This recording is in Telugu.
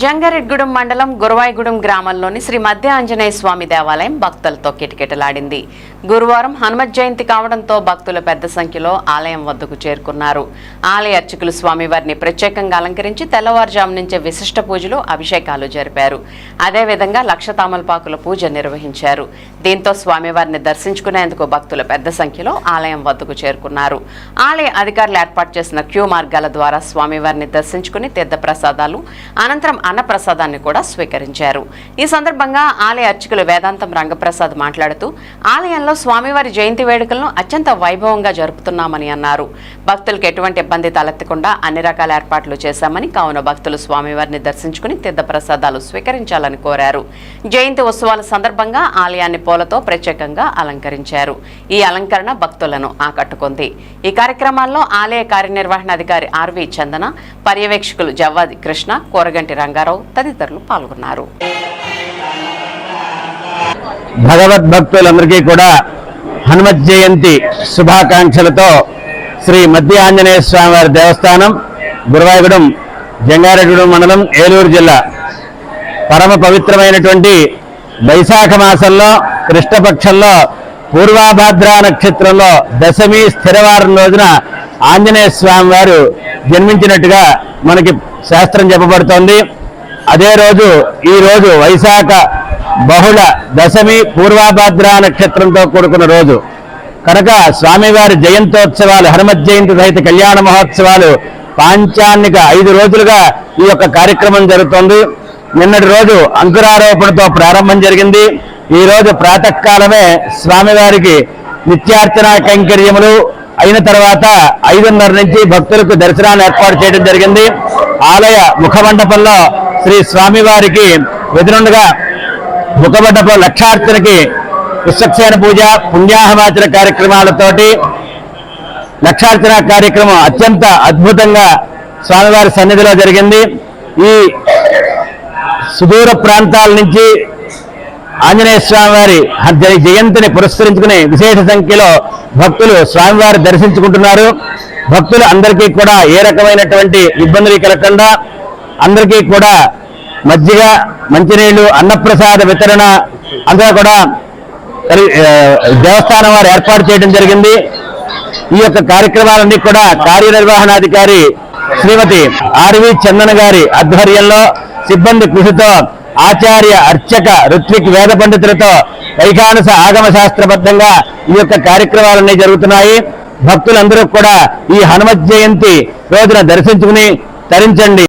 జంగారెడ్గూడెం మండలం గురవాయిగూడెం గ్రామంలోని శ్రీ మధ్య ఆంజనేయ స్వామి దేవాలయం భక్తులతో కిటకిటలాడింది. గురువారం హనుమత్ జయంతి కావడంతో భక్తులు పెద్ద సంఖ్యలో ఆలయం వద్దకు చేరుకున్నారు. ఆలయ అర్చకులు స్వామివారిని ప్రత్యేకంగా అలంకరించి తెల్లవారుజాము నుంచే విశిష్ట పూజలు అభిషేకాలు జరిపారు. అదేవిధంగా లక్ష తామలపాకుల పూజ నిర్వహించారు. దీంతో స్వామివారిని దర్శించుకునేందుకు భక్తులు పెద్ద సంఖ్యలో ఆలయం వద్దకు చేరుకున్నారు. ఆలయ అధికారులు ఏర్పాటు చేసిన క్యూ మార్గాల ద్వారా స్వామివారిని దర్శించుకుని తీర్థప్రసాదాలు అనంతరం అన్నప్రసాదాన్ని కూడా స్వీకరించారు. ఈ సందర్భంగా ఆలయ అర్చకులు వేదాంతం రంగప్రసాద్ మాట్లాడుతూ ఆలయంలో స్వామివారి జయంతి వేడుకలను అత్యంత వైభవంగా జరుపుతున్నామని అన్నారు. భక్తులకు ఎటువంటి ఇబ్బంది తలెత్తకుండా అన్ని రకాల ఏర్పాట్లు చేశామని కావున భక్తులు స్వామివారిని దర్శించుకుని తీర్థప్రసాదాలు స్వీకరించాలని కోరారు. జయంతి ఉత్సవాల సందర్భంగా ఆలయాన్ని పూలతో ప్రత్యేకంగా అలంకరించారు. ఈ అలంకరణ భక్తులను ఆకట్టుకుంది. ఈ కార్యక్రమాల్లో ఆలయ కార్యనిర్వహణాధికారి ఆర్వి చందన పర్యవేక్షకులు జవ్వాది కృష్ణ కోరగంటి రంగారావు తదితరులు పాల్గొన్నారు. భగవద్భక్తులందరికీ కూడా హనుమత్ జయంతి శుభాకాంక్షలతో శ్రీ మధ్య ఆంజనేయ స్వామి వారి దేవస్థానం గురువాయగూడెం జంగారెడ్డిగూడెం మండలం ఏలూరు జిల్లా. పరమ పవిత్రమైనటువంటి వైశాఖ మాసంలో కృష్ణపక్షంలో పూర్వాభాద్ర నక్షత్రంలో దశమి స్థిరవారం రోజున ఆంజనేయ స్వామి వారు జన్మించినట్టుగా మనకి శాస్త్రం చెప్పబడుతోంది. అదే రోజు ఈ రోజు వైశాఖ బహుళ దశమి పూర్వాభాద్ర నక్షత్రంతో కూడుకున్న రోజు. కనుక స్వామివారి జయంతోత్సవాలు హనుమత్ జయంతి సహిత కళ్యాణ మహోత్సవాలు పాంచాన్నిక ఐదు రోజులుగా ఈ యొక్క కార్యక్రమం జరుగుతోంది. నిన్నటి రోజు అంకురారోపణతో ప్రారంభం జరిగింది. ఈ రోజు ప్రాతకాలమే స్వామివారికి నిత్యార్చన కైంకర్యములు అయిన తర్వాత ఐదున్నర నుంచి భక్తులకు దర్శనాన్ని ఏర్పాటు చేయడం జరిగింది. ఆలయ ముఖమండపంలో శ్రీ స్వామివారికి వెదురుండగా ముఖబడ్డపు లక్షార్థులకి పుష్పక్షేణ పూజ పుణ్యాహవాచన కార్యక్రమాలతోటి లక్షార్చన కార్యక్రమం అత్యంత అద్భుతంగా స్వామివారి సన్నిధిలో జరిగింది. ఈ సుదూర ప్రాంతాల నుంచి ఆంజనేయ స్వామివారి జయంతిని పురస్కరించుకుని విశేష సంఖ్యలో భక్తులు స్వామివారి దర్శించుకుంటున్నారు. భక్తులు అందరికీ కూడా ఏ రకమైనటువంటి ఇబ్బందులు కలగకుండా అందరికీ కూడా మజ్జిగ మంచినీళ్ళు అన్నప్రసాద వితరణ అంతా కూడా దేవస్థానం వారు ఏర్పాటు చేయడం జరిగింది. ఈ యొక్క కార్యక్రమాలన్నీ కూడా కార్యనిర్వహణాధికారి శ్రీమతి ఆర్వి చందన గారి ఆధ్వర్యంలో సిబ్బంది కృషితో ఆచార్య అర్చక ఋత్విక్ వేద పండితులతో వైఖానస ఆగమ శాస్త్రబద్ధంగా ఈ యొక్క కార్యక్రమాలన్నీ జరుగుతున్నాయి. భక్తులందరూ కూడా ఈ హనుమత్ జయంతి రోజున దర్శించుకుని తరించండి.